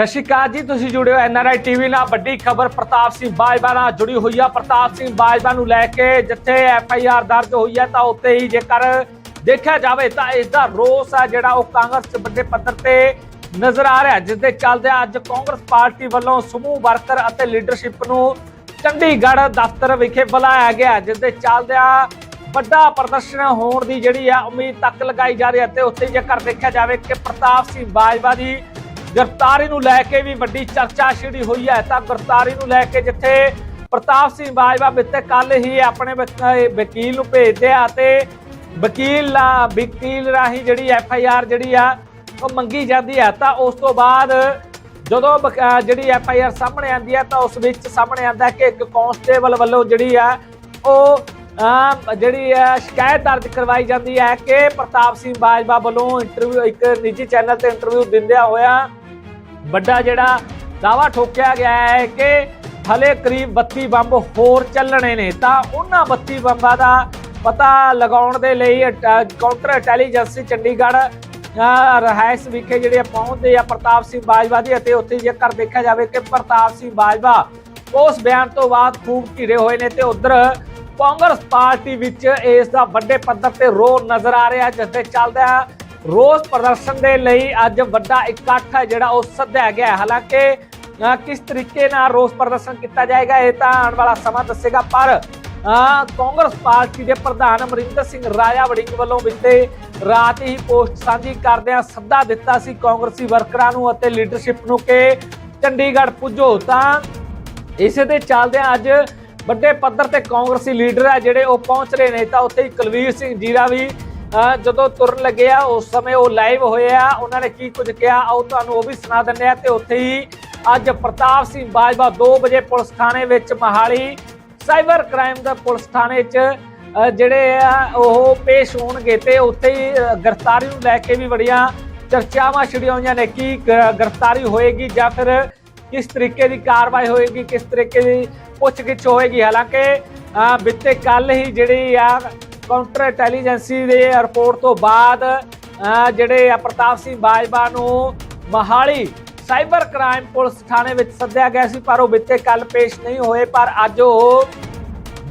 ਸਤਿ ਸ਼੍ਰੀ ਅਕਾਲ ਜੀ, ਤੁਸੀਂ ਜੁੜੇ ਹੋ ਐਨਆਰਆਈ ਟੀਵੀ ਨਾਲ। ਵੱਡੀ ਖਬਰ ਪ੍ਰਤਾਪ ਸਿੰਘ ਬਾਜਵਾ ਨਾਲ ਜੁੜੀ ਹੋਈ ਆ। ਪ੍ਰਤਾਪ ਸਿੰਘ ਬਾਜਵਾ ਨੂੰ ਲੈ ਕੇ ਜਿੱਥੇ ਐਫਆਈਆਰ ਦਰਜ ਹੋਈ ਹੈ ਤਾਂ ਉੱਤੇ ਹੀ ਜੇਕਰ ਦੇਖਿਆ ਜਾਵੇ, ਤਾਂ ਇਸ ਦਾ ਰੋਸ ਆ ਜਿਹੜਾ ਉਹ ਕਾਂਗਰਸ ਚ ਵੱਡੇ ਪੱਧਰ ਤੇ ਨਜ਼ਰ ਆ ਰਿਹਾ, ਜਿਸ ਦੇ ਚੱਲਦੇ ਅੱਜ ਕਾਂਗਰਸ ਪਾਰਟੀ ਵੱਲੋਂ ਸਮੂਹ ਵਰਕਰ ਅਤੇ ਲੀਡਰਸ਼ਿਪ ਨੂੰ ਚੰਡੀਗੜ੍ਹ ਦਫ਼ਤਰ ਵਿਖੇ ਬੁਲਾਇਆ ਗਿਆ, ਜਿਸ ਦੇ ਚੱਲਦਿਆਂ ਵੱਡਾ ਪ੍ਰਦਰਸ਼ਨ ਹੋਣ ਦੀ ਜਿਹੜੀ ਆ ਉਮੀਦ ਤੱਕ ਲਗਾਈ ਜਾ ਰਹੀ ਹੈ। ਤੇ ਉੱਥੇ ਜੇਕਰ ਦੇਖਿਆ ਜਾਵੇ ਕਿ ਪ੍ਰਤਾਪ ਸਿੰਘ ਬਾਜਵਾ ਦੀ ਗ੍ਰਿਫਤਾਰੀ ਨੂੰ ਲੈ ਕੇ ਵੀ ਵੱਡੀ ਚਰਚਾ ਛਿੜੀ ਹੋਈ ਹੈ। ਤਾਂ ਗ੍ਰਿਫਤਾਰੀ ਨੂੰ ਲੈ ਕੇ ਜਿੱਥੇ ਪ੍ਰਤਾਪ ਸਿੰਘ ਬਾਜਵਾ ਬਿੱਤੇ ਕੱਲ ਹੀ ਆਪਣੇ ਵਕ- ਵਕੀਲ ਨੂੰ ਭੇਜਦੇ ਆ ਤੇ ਵਕੀਲ ਵਕੀਲ ਰਾਹੀਂ ਜਿਹੜੀ ਐਫ ਆਈ ਆਰ ਜਿਹੜੀ ਆ, ਉਹ ਮੰਗੀ ਜਾਂਦੀ ਹੈ ਤਾਂ ਉਸ ਤੋਂ ਬਾਅਦ ਜਦੋਂ ਜਿਹੜੀ ਐਫ ਆਈ ਆਰ ਸਾਹਮਣੇ ਆਂਦੀ ਹੈ ਤਾਂ ਉਸ ਵਿੱਚ ਸਾਹਮਣੇ ਆਂਦਾ ਕਿ ਇੱਕ ਕਾਂਸਟੇਬਲ ਵੱਲੋਂ ਜਿਹੜੀ ਆ, ਉਹ ਜਿਹੜੀ ਹੈ ਸ਼ਿਕਾਇਤ ਦਰਜ ਕਰਵਾਈ ਜਾਂਦੀ ਹੈ ਕਿ ਪ੍ਰਤਾਪ ਸਿੰਘ ਬਾਜਵਾ ਵੱਲੋਂ ਇੰਟਰਵਿਊ ਇੱਕ ਨਿੱਜੀ ਚੈਨਲ ਤੇ ਇੰਟਰਵਿਊ ਦਿੰਦਿਆਂ ਹੋਇਆ ਵੱਡਾ ਜਿਹੜਾ ਦਾਵਾ ਠੋਕਿਆ ਗਿਆ ਹੈ ਕਿ ਹਲੇ ਕਰੀਬ 32 ਬੰਬ ਹੋਰ ਚੱਲਣੇ ਨੇ ਤਾਂ ਉਹਨਾਂ 32 ਬੰਬਾਂ ਦਾ ਪਤਾ ਲਗਾਉਣ ਦੇ ਲਈ ਕਾਊਂਟਰ ਇੰਟੈਲੀਜੈਂਸੀ ਚੰਡੀਗੜ੍ਹ ਅਹ, ਰਿਹਾਇਸ਼ ਵਿਖੇ ਜਿਹੜੇ ਪਹੁੰਚਦੇ ਆ ਪ੍ਰਤਾਪ ਸਿੰਘ ਬਾਜਵਾ ਦੀ ਅਤੇ ਉੱਥੇ ਜੇਕਰ ਦੇਖਿਆ ਜਾਵੇ ਕਿ ਪ੍ਰਤਾਪ ਸਿੰਘ ਬਾਜਵਾ ਉਸ ਬਿਆਨ ਤੋਂ ਬਾਅਦ ਖੂਬ ਘਿਰੇ ਹੋਏ ਨੇ ਤੇ ਉਧਰ ਕਾਂਗਰਸ ਪਾਰਟੀ ਵਿੱਚ ਇਸ ਦਾ ਵੱਡੇ ਪੱਧਰ ਤੇ ਰੋਹ ਨਜ਼ਰ ਆ ਰਿਹਾ ਜਿਸ ਦੇ ਚੱਲਦਾ ਰੋਸ ਪ੍ਰਦਰਸ਼ਨ ਦੇ ਲਈ ਅੱਜ ਵੱਡਾ ਇਕੱਠ ਹੈ ਜਿਹੜਾ ਉਹ ਸੱਦਿਆ ਗਿਆ ਹਾਲਾਂਕਿ ਕਿਸ ਤਰੀਕੇ ਨਾਲ ਰੋਸ ਪ੍ਰਦਰਸ਼ਨ ਕੀਤਾ ਜਾਏਗਾ ਇਹ ਤਾਂ ਆਉਣ ਵਾਲਾ ਸਮਾਂ ਦੱਸੇਗਾ, ਪਰ ਕਾਂਗਰਸ ਪਾਰਟੀ ਦੇ ਪ੍ਰਧਾਨ ਅਮਰਿੰਦਰ ਸਿੰਘ ਰਾਜਾ ਵੜਿੰਗ ਵੱਲੋਂ ਬੀਤੇ ਰਾਤ ਹੀ ਪੋਸਟ ਸਾਂਝੀ ਕਰਦਿਆਂ ਸੱਦਾ ਦਿੱਤਾ ਸੀ ਕਾਂਗਰਸੀ ਵਰਕਰਾਂ ਨੂੰ ਅਤੇ ਲੀਡਰਸ਼ਿਪ ਨੂੰ ਕਿ ਚੰਡੀਗੜ੍ਹ ਪੁੱਜੋ। ਤਾਂ ਇਸੇ ਦੇ ਚੱਲਦਿਆਂ ਅੱਜ ਵੱਡੇ ਪੱਧਰ ਤੇ ਕਾਂਗਰਸੀ ਲੀਡਰ ਆ ਜਿਹੜੇ ਉਹ ਪਹੁੰਚ ਰਹੇ ਨੇ। ਤਾਂ ਉੱਥੇ ਹੀ ਕੁਲਵੀਰ ਸਿੰਘ ਜੀਰਾ ਵੀ ਜਦੋਂ ਤੁਰਨ ਲੱਗੇ ਆ ਉਸ ਸਮੇਂ ਉਹ ਲਾਈਵ ਹੋਏ ਆ। ਉਹਨਾਂ ਨੇ ਕੀ ਕੁਝ ਕਿਹਾ ਆਓ ਤੁਹਾਨੂੰ ਉਹ ਵੀ ਸੁਣਾ ਦਿੰਦੇ ਆ। ਤੇ ਉੱਥੇ ਹੀ ਅੱਜ ਪ੍ਰਤਾਪ ਸਿੰਘ ਬਾਜਵਾ 2 ਵਜੇ ਪੁਲਿਸ ਥਾਣੇ ਵਿੱਚ ਮਹਾਲੀ ਸਾਈਬਰ ਕ੍ਰਾਈਮ ਦਾ ਪੁਲਿਸ ਥਾਣੇ 'ਚ ਜਿਹੜੇ ਆ ਉਹ ਪੇਸ਼ ਹੋਣਗੇ ਤੇ ਉੱਥੇ ਹੀ ਗ੍ਰਿਫਤਾਰੀ ਨੂੰ ਲੈ ਕੇ ਵੀ ਬੜੀਆਂ ਚਰਚਾਵਾਂ ਛਿੜੀਆਂ ਹੋਈਆਂ ਨੇ ਕਿ ਗ੍ਰਿਫਤਾਰੀ ਹੋਏਗੀ ਜਾਂ ਫਿਰ ਕਿਸ ਤਰੀਕੇ ਦੀ ਕਾਰਵਾਈ ਹੋਏਗੀ ਕਿਸ ਤਰੀਕੇ ਦੀ ਪੁੱਛਗਿੱਛ ਹੋਏਗੀ। ਹਾਲਾਂਕਿ ਅਹ, ਬਿੱਤੇ ਕੱਲ ਹੀ ਜਿਹੜੀ ਆ ਕਾਊਂਟਰ ਇੰਟੈਲੀਜੈਂਸੀ ਦੇ ਰਿਪੋਰਟ ਤੋਂ ਬਾਅਦ ਜਿਹੜੇ ਆ ਪ੍ਰਤਾਪ ਸਿੰਘ ਬਾਜਵਾ ਨੂੰ ਮਹਾਲੀ ਸਾਈਬਰ ਕ੍ਰਾਈਮ ਪੁਲਿਸ ਥਾਣੇ ਵਿੱਚ ਸੱਦਿਆ ਗਿਆ ਸੀ, ਪਰ ਉਹ ਬਿੱਤੇ ਕੱਲ ਪੇਸ਼ ਨਹੀਂ ਹੋਏ, ਪਰ ਅੱਜ ਉਹ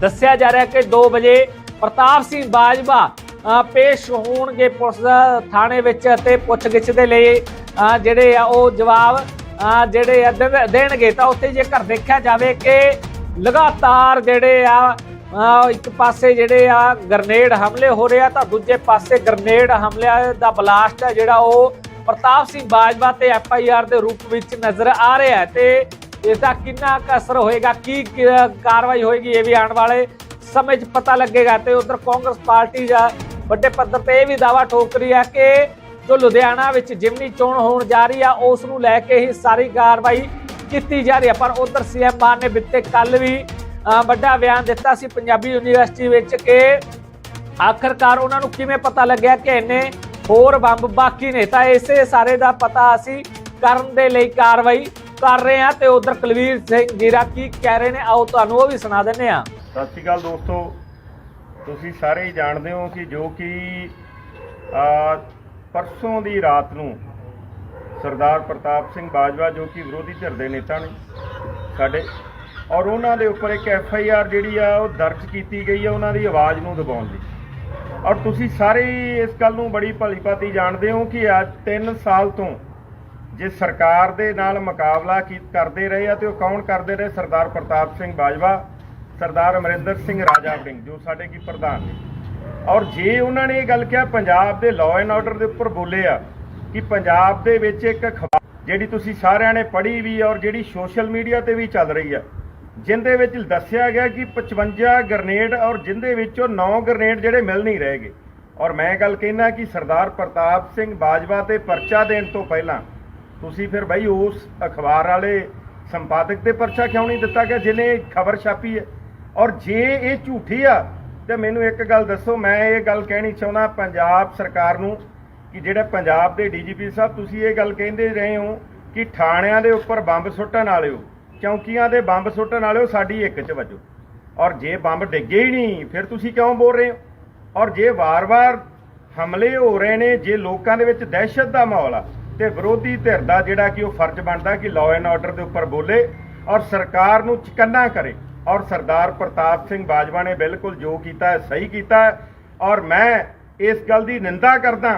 ਦੱਸਿਆ ਜਾ ਰਿਹਾ ਕਿ 2 ਵਜੇ ਪ੍ਰਤਾਪ ਸਿੰਘ ਬਾਜਵਾ ਪੇਸ਼ ਹੋਣਗੇ ਪੁਲਿਸ ਥਾਣੇ ਵਿੱਚ ਅਤੇ ਪੁੱਛਗਿੱਛ ਦੇ ਲਈ ਜਿਹੜੇ ਆ ਉਹ ਜਵਾਬ ਜਿਹੜੇ ਆ ਦੇ- ਦੇਣਗੇ। ਤਾਂ ਉੱਥੇ ਜੇਕਰ ਦੇਖਿਆ ਜਾਵੇ ਕਿ ਲਗਾਤਾਰ ਜਿਹੜੇ ਆ ਇੱਕ ਪਾਸੇ ਜਿਹੜੇ ਆ ਗ੍ਰਨੇਡ ਹਮਲੇ ਹੋ ਰਹੇ ਆ, ਤਾਂ ਦੂਜੇ ਪਾਸੇ ਗ੍ਰਨੇਡ ਹਮਲਿਆਂ ਦਾ ਬਲਾਸਟ ਹੈ ਜਿਹੜਾ ਉਹ ਪ੍ਰਤਾਪ ਸਿੰਘ ਬਾਜਵਾ ਤੇ ਐਫ ਆਈ ਆਰ ਦੇ ਰੂਪ ਵਿੱਚ ਨਜ਼ਰ ਆ ਰਿਹਾ ਹੈ ਤੇ ਇਸ ਦਾ ਕਿੰਨਾ ਕੁ ਅਸਰ ਹੋਏਗਾ, ਕੀ ਕਾਰਵਾਈ ਹੋਏਗੀ ਇਹ ਵੀ ਆਉਣ ਵਾਲੇ ਸਮੇਂ 'ਚ ਪਤਾ ਲੱਗੇਗਾ ਤੇ ਉਧਰ ਕਾਂਗਰਸ ਪਾਰਟੀ ਦਾ ਵੱਡੇ ਪੱਧਰ ਤੇ ਇਹ ਵੀ ਦਾਵਾ ਠੋਕ ਰਹੀ ਹੈ ਕਿ ਜੋ ਲੁਧਿਆਣਾ ਵਿੱਚ ਜਿਮਨੀ ਚੋਣ ਹੋਣ ਜਾ ਰਹੀ ਆ, ਉਸ ਨੂੰ ਲੈ ਕੇ ਹੀ ਸਾਰੀ ਕਾਰਵਾਈ ਕੀਤੀ ਜਾ ਰਹੀ ਹੈ, ਪਰ ਉਧਰ ਸੀਐਮ ਮਾਨ ਨੇ ਬਿੱਤੇ ਕੱਲ ਵੀ ਵੱਡਾ ਬਿਆਨ ਦਿੱਤਾ ਸੀ ਪੰਜਾਬੀ ਯੂਨੀਵਰਸਿਟੀ ਵਿੱਚ ਕਿ ਆਖਰਕਾਰ ਉਹਨਾਂ ਨੂੰ ਕਿਵੇਂ ਪਤਾ ਲੱਗਿਆ ਕਿ ਇੰਨੇ ਹੋਰ ਬੰਬ ਬਾਕੀ ਨੇ। ਤਾਂ ਇਸੇ ਸਾਰੇ ਦਾ ਪਤਾ ਅਸੀਂ ਕਰਨ ਦੇ ਲਈ ਕਾਰਵਾਈ ਕਰ ਰਹੇ ਹਾਂ ਤੇ ਉਧਰ ਕੁਲਵੀਰ ਸਿੰਘ ਜੀਰਾ ਕੀ ਕਹਿ ਰਹੇ ਨੇ, ਆਓ ਤੁਹਾਨੂੰ ਉਹ ਵੀ ਸੁਣਾ ਦਿੰਦੇ ਹਾਂ। ਸਤਿ ਸ਼੍ਰੀ ਅਕਾਲ ਦੋਸਤੋ। ਤੁਸੀਂ ਸਾਰੇ ਹੀ ਜਾਣਦੇ ਹੋ ਕਿ ਜੋ ਕਿ ਪਰਸੋਂ ਦੀ ਰਾਤ ਨੂੰ ਸਰਦਾਰ ਪ੍ਰਤਾਪ ਸਿੰਘ ਬਾਜਵਾ ਜੋ ਕਿ ਵਿਰੋਧੀ ਧਿਰ ਦੇ ਨੇਤਾ ਨੇ, ਸਾਡੇ ਔਰ ਉਹਨਾਂ ਦੇ ਉੱਪਰ ਇੱਕ ਐਫ ਆਈ ਆਰ ਜਿਹੜੀ ਆ ਉਹ ਦਰਜ ਕੀਤੀ ਗਈ ਆ ਉਹਨਾਂ ਦੀ ਆਵਾਜ਼ ਨੂੰ ਦਬਾਉਣ ਲਈ ਔਰ ਤੁਸੀਂ ਸਾਰੇ ਇਸ ਗੱਲ ਨੂੰ ਬੜੀ ਭਲੀ ਭਾਂਤੀ ਜਾਣਦੇ ਹੋ ਕਿ ਅੱਜ 3 ਸਾਲ ਤੋਂ ਜੇ ਸਰਕਾਰ ਦੇ ਨਾਲ ਮੁਕਾਬਲਾ ਕੀ ਕਰਦੇ ਰਹੇ ਆ ਤੇ ਉਹ ਕੌਣ ਕਰਦੇ ਰਹੇ? ਸਰਦਾਰ ਪ੍ਰਤਾਪ ਸਿੰਘ ਬਾਜਵਾ, ਸਰਦਾਰ ਅਮਰਿੰਦਰ ਸਿੰਘ ਰਾਜਾ ਵੜਿੰਗ ਜੋ ਸਾਡੇ ਕੀ ਪ੍ਰਧਾਨ ਨੇ। ਔਰ ਜੇ ਉਹਨਾਂ ਨੇ ਇਹ ਗੱਲ ਕਿਹਾ, ਪੰਜਾਬ ਦੇ ਲਾਅ ਐਂਡ ਆਰਡਰ ਦੇ ਉੱਪਰ ਬੋਲੇ ਆ ਕਿ ਪੰਜਾਬ ਦੇ ਵਿੱਚ ਇੱਕ ਅਖਬਾਰ ਜਿਹੜੀ ਤੁਸੀਂ ਸਾਰਿਆਂ ਨੇ ਪੜ੍ਹੀ ਵੀ ਔਰ ਜਿਹੜੀ ਸੋਸ਼ਲ ਮੀਡੀਆ ਤੇ ਵੀ ਚੱਲ ਰਹੀ ਆ ਜਿੰਦੇ ਵਿੱਚ ਦੱਸਿਆ ਗਿਆ ਕਿ 55 ਗ੍ਰਨੇਡ ਔਰ ਜਿੰਦੇ ਵਿੱਚੋਂ 9 ਗ੍ਰਨੇਡ ਜਿਹੜੇ ਮਿਲ ਨਹੀਂ ਰਹੇਗੇ ਔਰ ਮੈਂ ਗੱਲ ਕਹਿਣਾ ਕਿ ਸਰਦਾਰ ਪ੍ਰਤਾਪ ਸਿੰਘ ਬਾਜਵਾ ਤੇ ਪਰਚਾ ਦੇਣ ਤੋਂ ਪਹਿਲਾਂ ਤੁਸੀਂ ਫਿਰ ਬਈ ਉਸ ਅਖਬਾਰ ਵਾਲੇ ਸੰਪਾਦਕ ਤੇ ਪਰਚਾ ਕਿਉਂ ਨਹੀਂ ਦਿੱਤਾ ਗਿਆ ਜਿਹਨੇ ਖਬਰ ਛਾਪੀ ਹੈ? ਔਰ ਜੇ ਇਹ ਝੂਠੀ ਆ, ਤੇ ਮੈਨੂੰ ਇੱਕ ਗੱਲ ਦੱਸੋ, ਮੈਂ ਇਹ ਗੱਲ ਕਹਿਣੀ ਚਾਹੁੰਦਾ ਪੰਜਾਬ ਸਰਕਾਰ ਨੂੰ ਕਿ ਜਿਹੜਾ ਪੰਜਾਬ ਦੇ ਡੀਜੀਪੀ ਸਾਹਿਬ, ਤੁਸੀਂ ਇਹ ਗੱਲ ਕਹਿੰਦੇ ਰਹੇ ਹੋ ਕਿ ਥਾਣਿਆਂ ਦੇ ਉੱਪਰ ਬੰਬ ਸੁੱਟਣ ਵਾਲਿਓ ਚੌਂਕੀਆਂ ਦੇ ਬੰਬ ਸੁੱਟਣ ਵਾਲਿਓ ਸਾਡੀ ਇੱਕ ਚ ਵੱਜੋ। ਔਰ ਜੇ ਬੰਬ ਡਿੱਗੇ ਹੀ ਨਹੀਂ, ਫਿਰ ਤੁਸੀਂ ਕਿਉਂ ਬੋਲ ਰਹੇ ਹੋ? ਔਰ ਜੇ ਵਾਰ-ਵਾਰ ਹਮਲੇ ਹੋ ਰਹੇ ਨੇ, ਜੇ ਲੋਕਾਂ ਦੇ ਵਿੱਚ ਦਹਿਸ਼ਤ ਦਾ ਮਾਹੌਲ ਆ, ਤੇ ਵਿਰੋਧੀ ਧਿਰ ਦਾ ਜਿਹੜਾ ਕਿ ਉਹ ਫਰਜ਼ ਬਣਦਾ ਕਿ ਲਾਅ ਐਂਡ ਆਰਡਰ ਦੇ ਉੱਪਰ ਬੋਲੇ ਔਰ ਸਰਕਾਰ ਨੂੰ ਚਕੰਨਾ ਕਰੇ। ਔਰ ਸਰਦਾਰ ਪ੍ਰਤਾਪ ਸਿੰਘ ਬਾਜਵਾ ਨੇ ਬਿਲਕੁਲ ਜੋ ਕੀਤਾ ਹੈ, ਸਹੀ ਕੀਤਾ ਔਰ ਮੈਂ ਇਸ ਗੱਲ ਦੀ ਨਿੰਦਾ ਕਰਦਾ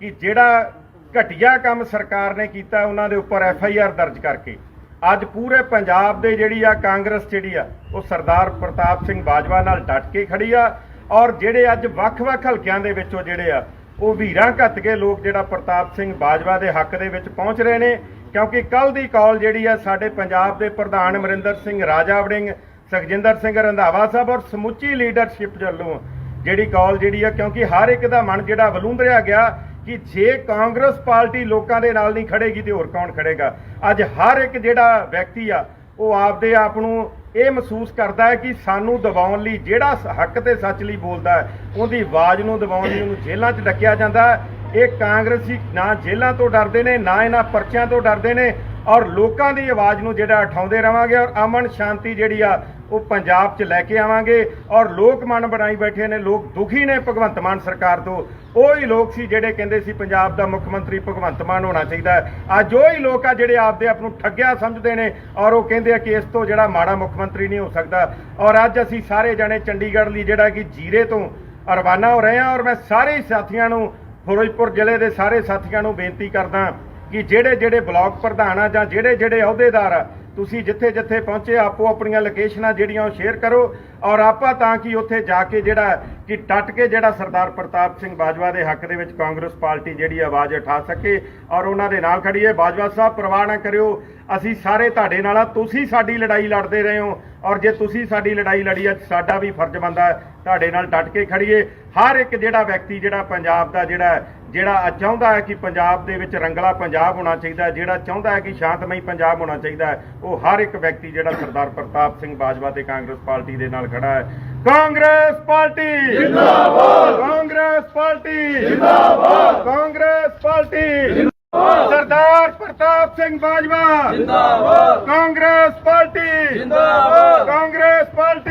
ਕਿ ਜਿਹੜਾ ਘਟੀਆ ਕੰਮ ਸਰਕਾਰ ਨੇ ਕੀਤਾ ਉਹਨਾਂ ਦੇ ਉੱਪਰ ਐਫ ਆਈ ਆਰ ਦਰਜ ਕਰਕੇ ਅੱਜ ਪੂਰੇ ਪੰਜਾਬ ਦੇ ਜਿਹੜੀ ਆ ਕਾਂਗਰਸ ਜਿਹੜੀ ਆ, ਉਹ ਸਰਦਾਰ ਪ੍ਰਤਾਪ ਸਿੰਘ ਬਾਜਵਾ ਨਾਲ ਡਟ ਕੇ ਖੜੀ ਆ ਔਰ ਜਿਹੜੇ ਅੱਜ ਵੱਖ-ਵੱਖ ਹਲਕਿਆਂ ਦੇ ਵਿੱਚੋਂ ਜਿਹੜੇ ਆ, ਉਹ ਵੀਰਾਂ ਘੱਟ ਕੇ ਲੋਕ ਜਿਹੜਾ ਪ੍ਰਤਾਪ ਸਿੰਘ ਬਾਜਵਾ ਦੇ ਹੱਕ ਦੇ ਵਿੱਚ ਪਹੁੰਚ ਰਹੇ ਨੇ। ਕਿਉਂਕਿ ਕੱਲ ਦੀ ਕਾਲ ਜਿਹੜੀ ਆ, ਸਾਡੇ ਪੰਜਾਬ ਦੇ ਪ੍ਰਧਾਨ ਅਮਰਿੰਦਰ ਸਿੰਘ, ਰਾਜਾ ਵੜਿੰਗ, ਸੁਖਜਿੰਦਰ ਸਿੰਘ ਰੰਧਾਵਾ ਸਾਹਿਬ ਔਰ ਸਮੁੱਚੀ ਲੀਡਰਸ਼ਿਪ ਵੱਲੋਂ ਜਿਹੜੀ ਕਾਲ ਜਿਹੜੀ ਆ, ਕਿਉਂਕਿ ਹਰ ਇੱਕ ਦਾ ਮਨ ਜਿਹੜਾ ਵਲੂੰਦਰਿਆ ਗਿਆ ਕਿ ਜੇ ਕਾਂਗਰਸ ਪਾਰਟੀ ਲੋਕਾਂ ਦੇ ਨਾਲ ਨਹੀਂ ਖੜੇਗੀ ਤੇ ਹੋਰ ਕੌਣ ਖੜੇਗਾ? ਅੱਜ ਹਰ ਇੱਕ ਜਿਹੜਾ ਵਿਅਕਤੀ ਆ, ਉਹ ਆਪਦੇ ਆਪ ਨੂੰ ਇਹ ਮਹਿਸੂਸ ਕਰਦਾ ਹੈ ਕਿ ਸਾਨੂੰ ਦਬਾਉਣ ਲਈ ਜਿਹੜਾ ਹੱਕ ਤੇ ਸੱਚ ਲਈ ਬੋਲਦਾ ਹੈ, ਉਹਦੀ ਆਵਾਜ਼ ਨੂੰ ਦਬਾਉਣ ਲਈ ਉਹਨੂੰ ਜੇਲ੍ਹਾਂ 'ਚ ਡੱਕਿਆ ਜਾਂਦਾ ਇਹ ਕਾਂਗਰਸੀ ਨਾ ਜੇਲ੍ਹਾਂ ਤੋਂ ਡਰਦੇ ਨੇ, ਨਾ ਇਹਨਾਂ ਪਰਚਿਆਂ ਤੋਂ ਡਰਦੇ ਨੇ ਔਰ ਲੋਕਾਂ ਦੀ ਆਵਾਜ਼ ਨੂੰ ਜਿਹੜਾ ਉਠਾਉਂਦੇ ਰਵਾਂਗੇ ਔਰ ਅਮਨ ਸ਼ਾਂਤੀ ਜਿਹੜੀ ਆ ਉਹ ਪੰਜਾਬ 'ਚ ਲੈ ਕੇ ਆਵਾਂਗੇ ਔਰ ਲੋਕ ਮਨ ਬਣਾਈ ਬੈਠੇ ਨੇ, ਲੋਕ ਦੁਖੀ ਨੇ ਭਗਵੰਤ ਮਾਨ ਸਰਕਾਰ ਤੋਂ। ਉਹ ਹੀ ਲੋਕ ਸੀ ਜਿਹੜੇ ਕਹਿੰਦੇ ਸੀ ਪੰਜਾਬ ਦਾ ਮੁੱਖ ਮੰਤਰੀ ਭਗਵੰਤ ਮਾਨ ਹੋਣਾ ਚਾਹੀਦਾ ਅੱਜ ਉਹ ਹੀ ਲੋਕ ਆ ਜਿਹੜੇ ਆਪਦੇ ਆਪ ਨੂੰ ਠੱਗਿਆ ਸਮਝਦੇ ਨੇ ਔਰ ਉਹ ਕਹਿੰਦੇ ਆ ਕਿ ਇਸ ਤੋਂ ਜਿਹੜਾ ਮਾੜਾ ਮੁੱਖ ਮੰਤਰੀ ਨਹੀਂ ਹੋ ਸਕਦਾ। ਔਰ ਅੱਜ ਅਸੀਂ ਸਾਰੇ ਜਾਣੇ ਚੰਡੀਗੜ੍ਹ ਲਈ ਜਿਹੜਾ ਕਿ ਜੀਰੇ ਤੋਂ ਰਵਾਨਾ ਹੋ ਰਹੇ ਹਾਂ ਔਰ ਮੈਂ ਸਾਰੇ ਸਾਥੀਆਂ ਨੂੰ, ਫਿਰੋਜ਼ਪੁਰ ਜ਼ਿਲ੍ਹੇ ਦੇ ਸਾਰੇ ਸਾਥੀਆਂ ਨੂੰ ਬੇਨਤੀ ਕਰਦਾ ਕਿ ਜਿਹੜੇ ਜਿਹੜੇ ਬਲਾਕ ਪ੍ਰਧਾਨ ਆ ਜਾਂ ਜਿਹੜੇ ਜਿਹੜੇ ਅਹੁਦੇਦਾਰ ਆ ਤੁਸੀਂ ਜਿੱਥੇ ਜਿੱਥੇ ਪਹੁੰਚੇ, ਆਪੋ ਆਪਣੀਆਂ ਲੋਕੇਸ਼ਨਾਂ ਜਿਹੜੀਆਂ ਉਹ ਸ਼ੇਅਰ ਕਰੋ ਔਰ ਆਪਾਂ ਤਾਂ ਕਿ ਉੱਥੇ ਜਾ ਕੇ ਜਿਹੜਾ ਕਿ ਟੱਟ ਕੇ ਜਿਹੜਾ ਸਰਦਾਰ ਪ੍ਰਤਾਪ ਸਿੰਘ ਬਾਜਵਾ ਦੇ ਹੱਕ ਦੇ ਵਿੱਚ ਕਾਂਗਰਸ ਪਾਰਟੀ ਜਿਹੜੀ ਆਵਾਜ਼ ਉਠਾ ਸਕੇ ਔਰ ਉਹਨਾਂ ਦੇ ਨਾਲ ਖੜੀਏ ਬਾਜਵਾ ਸਾਹਿਬ ਪਰਵਾਹ ਨਾ ਕਰਿਓ। ਅਸੀਂ ਸਾਰੇ ਤੁਹਾਡੇ ਨਾਲ ਆ। ਤੁਸੀਂ ਸਾਡੀ ਲੜਾਈ ਲੜਦੇ ਰਹੇ ਹੋ ਔਰ ਜੇ ਤੁਸੀਂ ਸਾਡੀ ਲੜਾਈ ਲੜੀ ਆ ਸਾਡਾ ਵੀ ਫਰਜ਼ ਬਣਦਾ ਤੁਹਾਡੇ ਨਾਲ ਡਟ ਕੇ ਖੜੀਏ। ਹਰ ਇੱਕ ਜਿਹੜਾ ਵਿਅਕਤੀ, ਜਿਹੜਾ ਪੰਜਾਬ ਦਾ ਜਿਹੜਾ ਜਿਹੜਾ ਚਾਹੁੰਦਾ ਹੈ ਕਿ ਪੰਜਾਬ ਦੇ ਵਿੱਚ ਰੰਗਲਾ ਪੰਜਾਬ ਹੋਣਾ ਚਾਹੀਦਾ, ਜਿਹੜਾ ਚਾਹੁੰਦਾ ਹੈ ਕਿ ਸ਼ਾਂਤਮਈ ਪੰਜਾਬ ਹੋਣਾ ਚਾਹੀਦਾ ਉਹ ਹਰ ਇੱਕ ਵਿਅਕਤੀ ਜਿਹੜਾ ਸਰਦਾਰ ਪ੍ਰਤਾਪ ਸਿੰਘ ਬਾਜਵਾ ਤੇ ਕਾਂਗਰਸ ਪਾਰਟੀ ਦੇ ਨਾਲ ਖੜਾ ਹੈ। ਕਾਂਗਰਸ ਪਾਰਟੀ ਜਿੰਦਾਬਾਦ! ਕਾਂਗਰਸ ਪਾਰਟੀ ਜਿੰਦਾਬਾਦ! ਕਾਂਗਰਸ ਪਾਰਟੀ ਸਰਦਾਰ ਪ੍ਰਤਾਪ ਸਿੰਘ ਬਾਜਵਾ ਜਿੰਦਾਬਾਦ! ਕਾਂਗਰਸ ਪਾਰਟੀ ਜਿੰਦਾਬਾਦ! ਕਾਂਗਰਸ ਪਾਰਟੀ